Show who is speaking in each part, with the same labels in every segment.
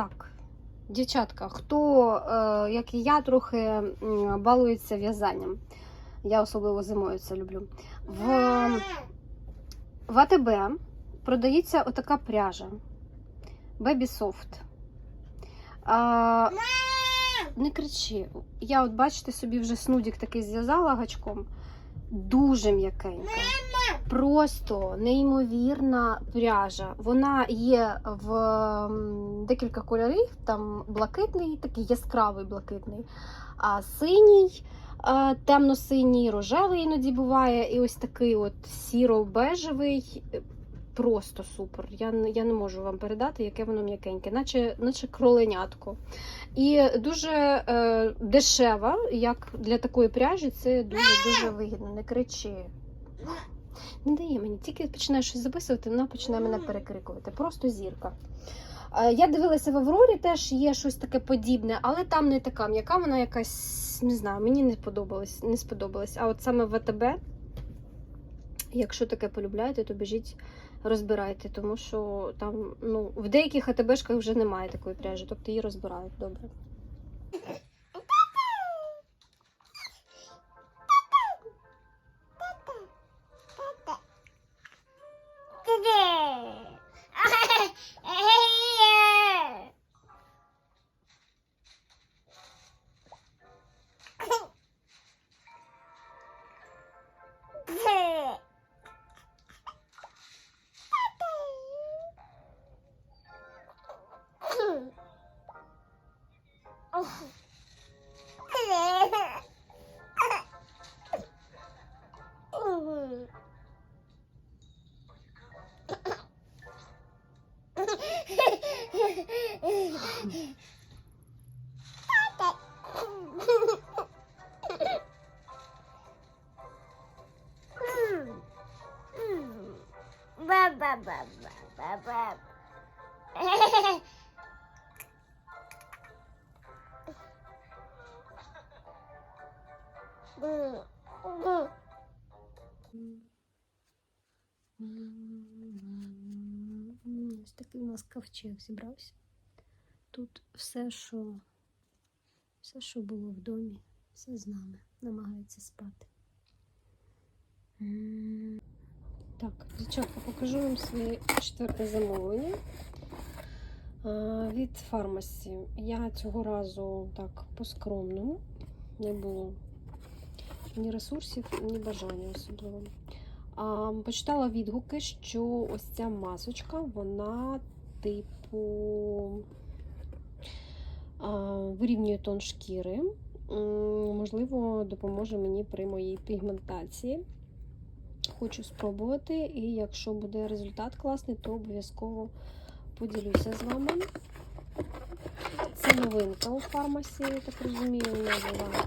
Speaker 1: Так, дівчатка, хто, е, як і я, трохи балується в'язанням. Я особливо зимою це люблю. В, в АТБ продається отака пряжа Baby Soft. А, не кричи. Я, от бачите, собі вже снудік такий зв'язала гачком. Дуже м'якенька. Просто неймовірна пряжа. Вона є в декілька кольорів. Там блакитний, такий яскравий блакитний, а синій, е, темно-синій, рожевий іноді буває, і ось такий от сіро-бежевий. Просто супер. Я, я не можу вам передати, яке воно м'якеньке, наче, наче кроленятко. І дуже е, дешева, як для такої пряжі, це дуже дуже вигідно. Не кричи. Не дає мені, тільки починаю щось записувати, вона починає мене перекрикувати. Просто зірка. Е, Я дивилася в Аврорі, теж є щось таке подібне, але там не така м'яка, вона якась, не знаю, мені не сподобалось. Не сподобалось. А от саме в АТБ, якщо таке полюбляєте, то біжіть, розбирайте, тому що там ну, в деяких АТБшках вже немає такої пряжі, тобто її розбирають добре. 哦。Ось такий у нас ковчег зібрався. Тут все, що все, що було в домі, все з нами. Намагається спати. Так, дівчатка, покажу вам своє четверте замовлення від фармасі. Я цього разу так по-скромному не було ні ресурсів, ні бажання особливо. А, почитала відгуки, що ось ця масочка, вона типу а, вирівнює тон шкіри. Можливо, допоможе мені при моїй пігментації. Хочу спробувати, і якщо буде результат класний, то обов'язково поділюся з вами. Це новинка у фармасі, я так розумію, вона була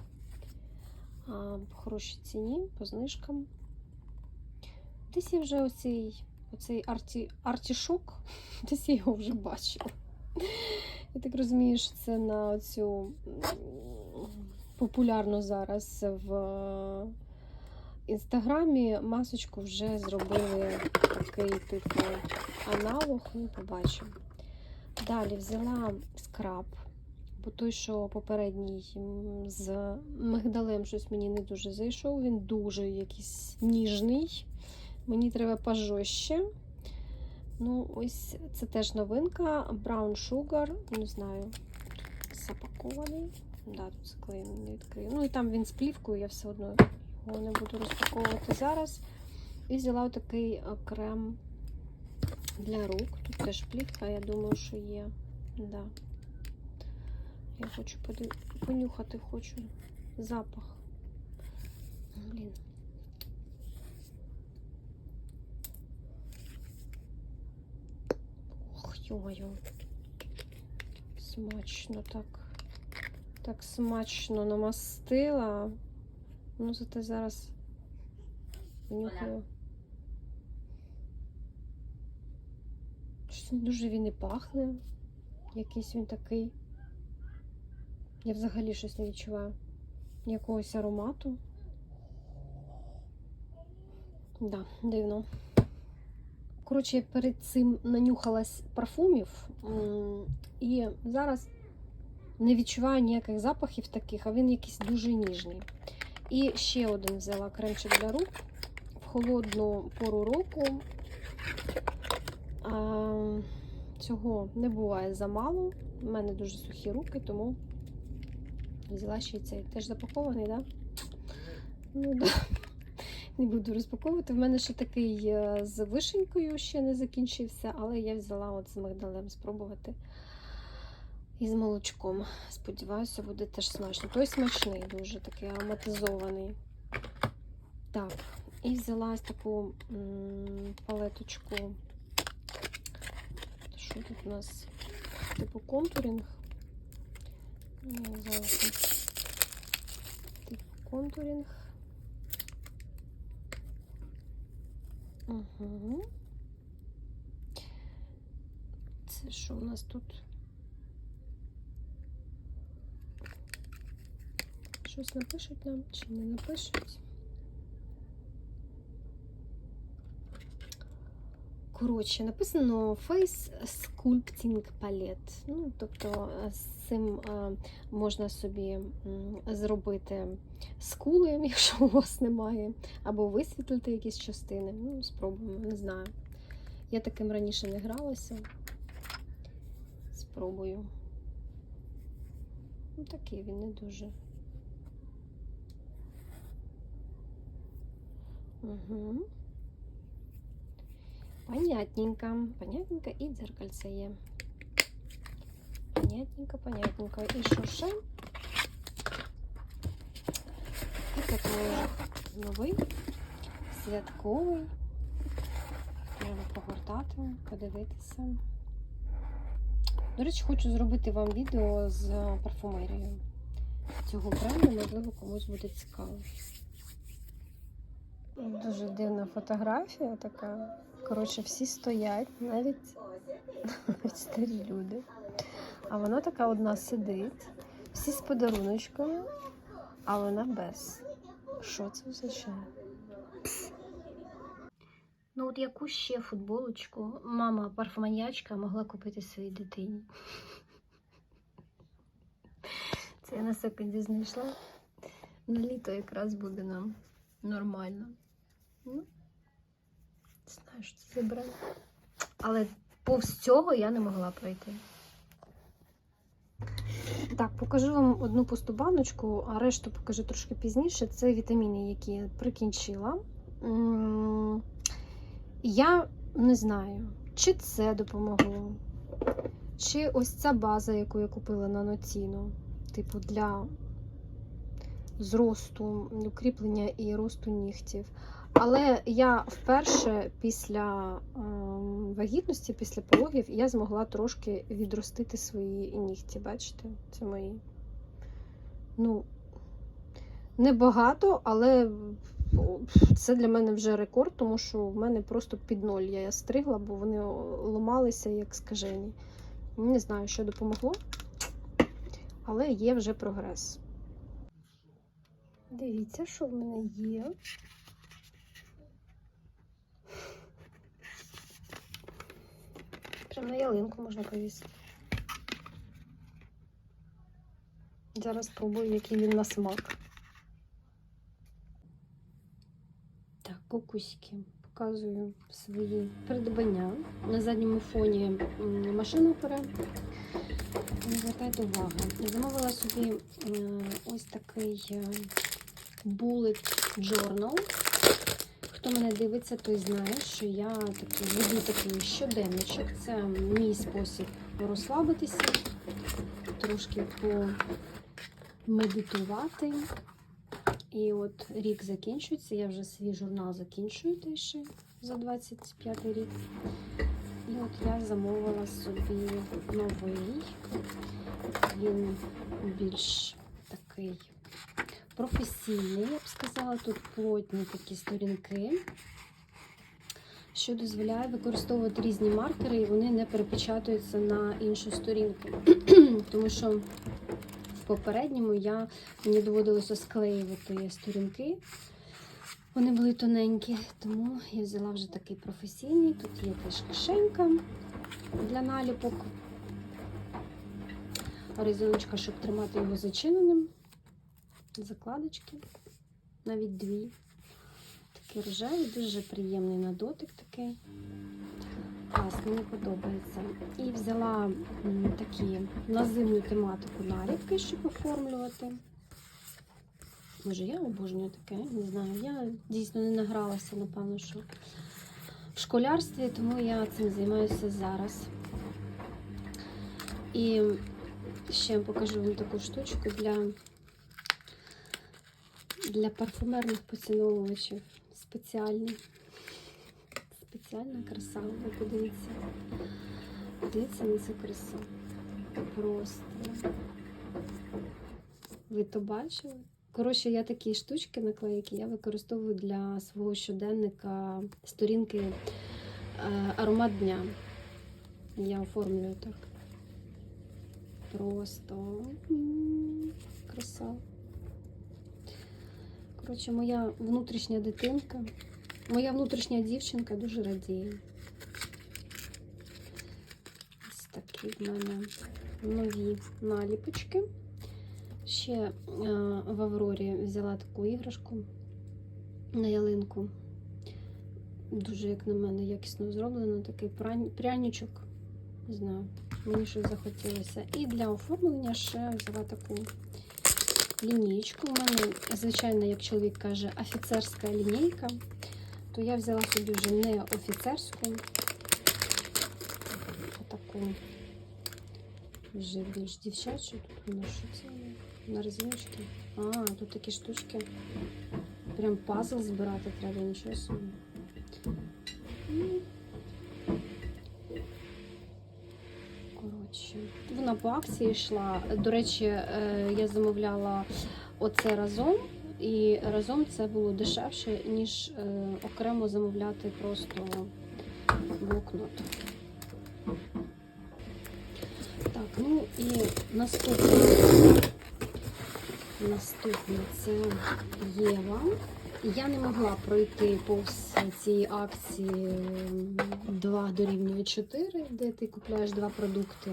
Speaker 1: по хорошій ціні, по знижкам. Десь я вже оцей, оцей арті, артішок, десь я його вже бачила. Я так розумію, що це на цю популярну зараз в інстаграмі масочку вже зробили такий типу аналог, ну, побачимо. Далі взяла скраб, бо той, що попередній з мигдалем щось мені не дуже зайшов. Він дуже якийсь ніжний. Мені треба пожорстче. Ну, ось це теж новинка. Brown Sugar, не знаю, запакований. Да, тут заклеєно, не відкрию. Ну і там він з плівкою, я все одно його не буду розпаковувати зараз. І взяла такий е, крем для рук. Тут теж плівка, я думаю, що є. Да. Я хочу подив... понюхати, хочу запах. Блін. Ох, ё-моё. Смачно так. Так смачно намастила. Ну, зате зараз нюхаю. Щось дуже він і пахне. Якийсь він такий. Я взагалі щось не відчуваю. Якогось аромату. Да, дивно. Коротше, я перед цим нанюхалась парфумів, і зараз не відчуваю ніяких запахів таких, а він якийсь дуже ніжний. І ще один взяла кремчик для рук в холодну пору року. А, цього не буває замало. У мене дуже сухі руки, тому взяла ще й цей. Теж запакований, так? Да? Ну, да. Не буду розпаковувати. В мене ще такий е, з вишенькою ще не закінчився, але я взяла от з мигдалем спробувати. І з молочком. Сподіваюся, буде теж смачно. Той смачний, дуже такий ароматизований. Так, і взяла ось таку м, палеточку. Що тут у нас? Типу контуринг. Контуринг. Угу. Це що у нас тут? Щось напишуть нам чи не напишуть? Коротше, написано Face Sculpting Palette. Ну, тобто е, з цим е, можна собі зробити скули, якщо у вас немає, або висвітлити якісь частини. Ну, спробуємо, не знаю. Я таким раніше не гралася. Спробую. Ну, такий він не дуже. Угу. Понятненько. Понятненько і дзеркальце є. Понятненько, понятненько. І що ще? І каталог новий, святковий. Треба погортати, подивитися. До речі, хочу зробити вам відео з парфумерією цього бренду, можливо, комусь буде цікаво. Дуже дивна фотографія така. Коротше, всі стоять, навіть, навіть старі люди. А вона така одна сидить, всі з подаруночками, а вона без. Що це означає? Ну, от яку ще футболочку мама парфуманячка могла купити своїй дитині? Це я на секунді знайшла. На літо якраз буде нам нормально. Ну, знаю, що це бренд. Але повз цього я не могла пройти. Так, покажу вам одну пусту баночку, а решту покажу трошки пізніше. Це вітаміни, які я прикінчила. Я не знаю, чи це допомогло, чи ось ця база, яку я купила на Ноціну, типу для зросту, укріплення і росту нігтів. Але я вперше після ем, вагітності, після пологів, я змогла трошки відростити свої нігті. Бачите, це мої. Ну, небагато, але це для мене вже рекорд, тому що в мене просто під ноль я стригла, бо вони ламалися як скажені. Не знаю, що допомогло, але є вже прогрес. Дивіться, що в мене є. На ялинку можна повісити. Зараз спробую, який він на смак. Так, кукуськи. Показую свої придбання. На задньому фоні машина пере. Не звертайте увагу. Замовила собі ось такий Bullet Journal. Хто мене дивиться, той знає, що я такий веду такий щоденничок. Це мій спосіб розслабитися, трошки помедитувати. І от рік закінчується, я вже свій журнал закінчую ще за 25 рік. І от я замовила собі новий. Він більш такий професійний, я б сказала. Тут плотні такі сторінки, що дозволяє використовувати різні маркери, і вони не перепечатуються на іншу сторінку. Тому що в попередньому я, мені доводилося склеювати сторінки. Вони були тоненькі, тому я взяла вже такий професійний. Тут є теж кишенька для наліпок. Резиночка, щоб тримати його зачиненим. Закладочки, навіть дві. Такий рожевий, дуже приємний на дотик такий. Клас, мені подобається. І взяла такі на зимню тематику наліпки, щоб оформлювати. Може, я обожнюю таке, не знаю. Я дійсно не награлася, напевно, що в школярстві, тому я цим займаюся зараз. І ще покажу вам таку штучку для, для парфумерних поціновувачів. Спеціальний. Спеціальна краса. Ви подивіться. Подивіться на цю красу. Просто. Ви то бачили? Коротше, я такі штучки наклейки я використовую для свого щоденника сторінки е, аромат дня. Я оформлюю так. Просто м, краса. Коротше, моя внутрішня дитинка, моя внутрішня дівчинка дуже радіє. Ось такі в мене нові наліпочки. Ще е, в Аврорі взяла таку іграшку на ялинку. Дуже, як на мене, якісно зроблено. Такий пряничок. Не знаю, мені щось захотілося. І для оформлення ще взяла таку лінійку. У мене, звичайно, як чоловік каже, офіцерська лінійка. То я взяла собі вже не офіцерську, а таку вже більш дівчачу. Тут воно що це? На резиночки. А, тут такі штучки. Прям пазл збирати треба, нічого собі. Ну, вона по акції йшла. До речі, е, я замовляла оце разом, і разом це було дешевше, ніж е, окремо замовляти просто блокнот. Так, ну і наступне. Наступне це Єва. Я не могла пройти повз цієї акції 2 дорівнює 4, де ти купляєш два продукти,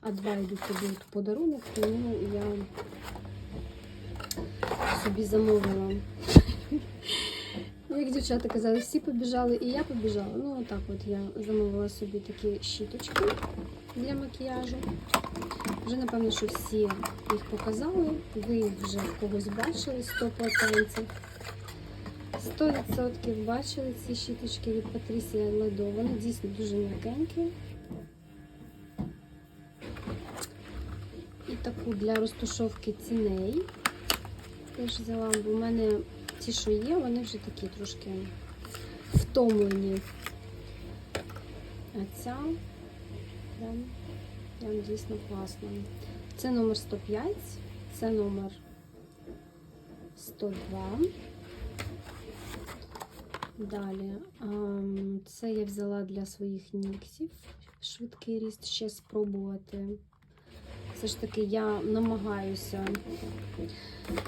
Speaker 1: а два йдуть тобі в подарунок, тому я собі замовила. Як дівчата казали, всі побіжали, і я побіжала. Ну, отак от я замовила собі такі щіточки для макіяжу. Вже, напевно, що всі їх показали. Ви вже когось бачили 100%. 100% бачили ці щіточки від Патрісія Ледо. Вони дійсно дуже м'якенькі. І таку для розтушовки ціней. Теж взяла, бо в мене ті, що є, вони вже такі трошки втомлені. А ця прям, прям дійсно класна. Це номер 105, це номер 102. Далі, ем, це я взяла для своїх ніксів. Швидкий ріст ще спробувати. Все ж таки я намагаюся,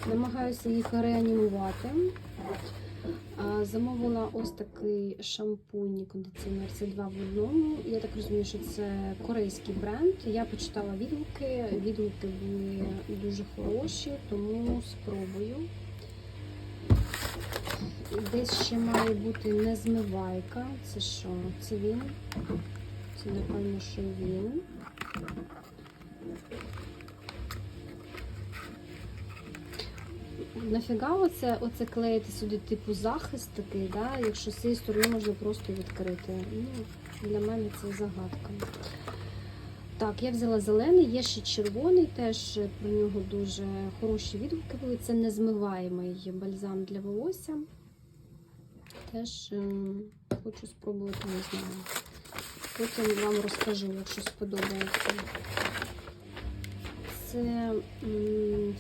Speaker 1: намагаюся їх реанімувати. Замовила ось такий шампунь і кондиціонер. Це два в одному. Я так розумію, що це корейський бренд. Я почитала відгуки. Відгуки були дуже хороші, тому спробую. Десь ще має бути незмивайка. Це що? Це він? Це напевно, що він. Нафіга оце, оце клеїти сюди, типу захист такий, да? якщо з цієї сторони можна просто відкрити. Ну, для мене це загадка. Так, я взяла зелений, є ще червоний, теж про нього дуже хороші відгуки були. Це незмиваємий бальзам для волосся. Теж ем, хочу спробувати, не знаю. Потім вам розкажу, якщо сподобається. Це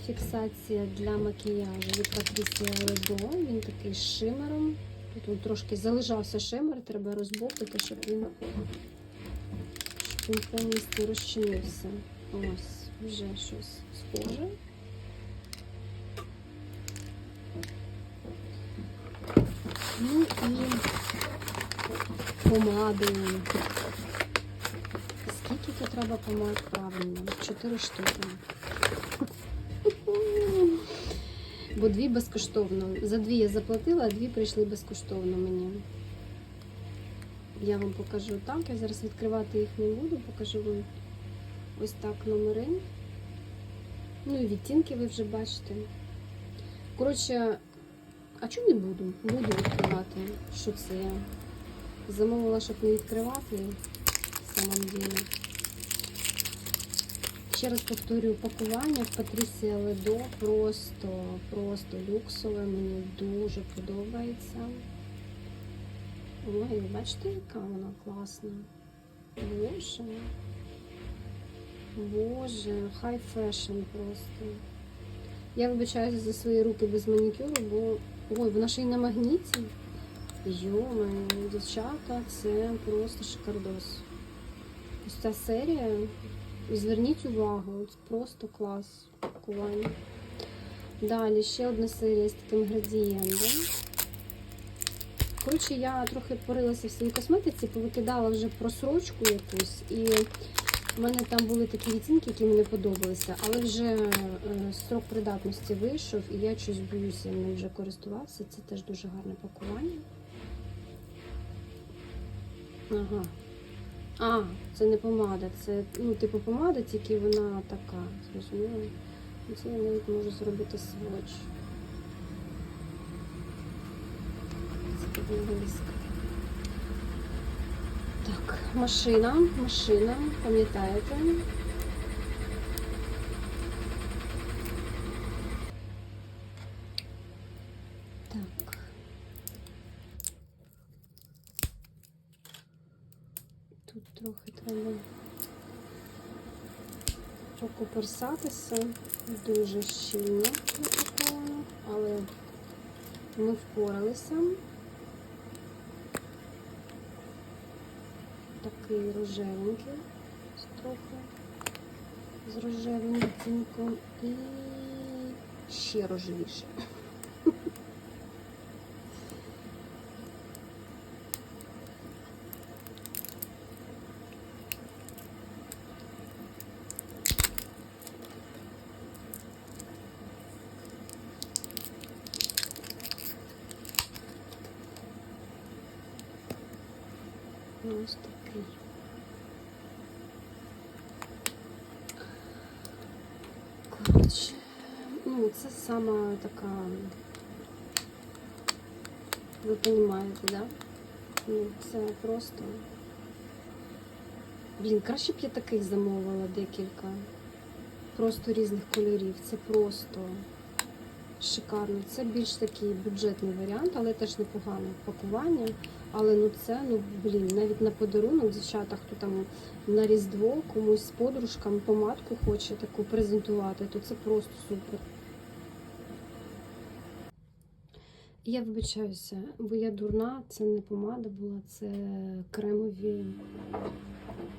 Speaker 1: фіксація для макіяжу від Patricia Ледо. Він такий з шимером. Тут трошки залишався шимер, треба розбовтати, щоб він, щоб він повністю розчинився. Ось, вже щось схоже. Ну і помади. Скільки тут треба помад правильно? Чотири штуки. Бо дві безкоштовно. За дві я заплатила, а дві прийшли безкоштовно мені. Я вам покажу так. Я зараз відкривати їх не буду, покажу вам ось так номери. Ну і відтінки ви вже бачите. Коротше, а чому не буду? Буду відкривати. Що це я? Замовила, щоб не відкривати в самом ділі. Ще раз повторюю, пакування в Патрісія Ледо просто, просто люксове. Мені дуже подобається. Ой, бачите, яка вона класна. Боже. Боже, хай фешн просто. Я вибачаюся за свої руки без манікюру, бо. Ой, вона ще й на магніті. Йома, дівчата, це просто шикардос. Ось ця серія. Зверніть увагу, це просто клас пакування. Далі ще одна серія з таким градієнтом. Коротше, я трохи порилася в своїй косметиці, повикидала вже просрочку якусь, і в мене там були такі відтінки, які мені подобалися, але вже е, строк придатності вийшов, і я щось боюся ним вже користуватися. Це теж дуже гарне пакування. Ага. А, це не помада, це ну, типу помада, тільки вона така. Зрозуміло? Це я навіть можу зробити сводч. Це підвіска. Машина, машина, пам'ятаєте? Так. Тут трохи треба покуперсатися. Дуже щільно але ми впоралися. Такий рожевенький, трохи з рожевим відтінком і ще рожевіше. Ось такий. Коротше, ну це сама така, ви розумієте, да? Ну, це просто. Блін, краще б я таких замовила декілька. Просто різних кольорів. Це просто шикарно. Це більш такий бюджетний варіант, але теж непогане пакування. Але ну це, ну блін, навіть на подарунок, дівчата, хто там на Різдво комусь з подружкам помадку хоче таку презентувати, то це просто супер. Я вибачаюся, бо я дурна, це не помада була, це кремові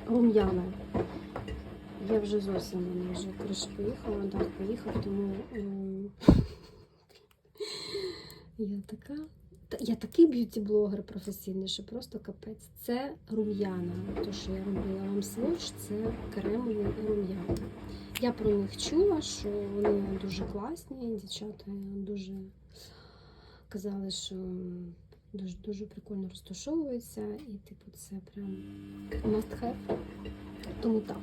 Speaker 1: рум'яна. Я вже зовсім мене вже коротше поїхала, так, поїхав, тому ем, я така. Я такий б'юті-блогер професійний, що просто капець. Це рум'яна. То, що я робила вам сводч, це кремові рум'яна. Я про них чула, що вони дуже класні, дівчата дуже казали, що дуже дуже прикольно розташовується, і типу це прям must have. Тому так.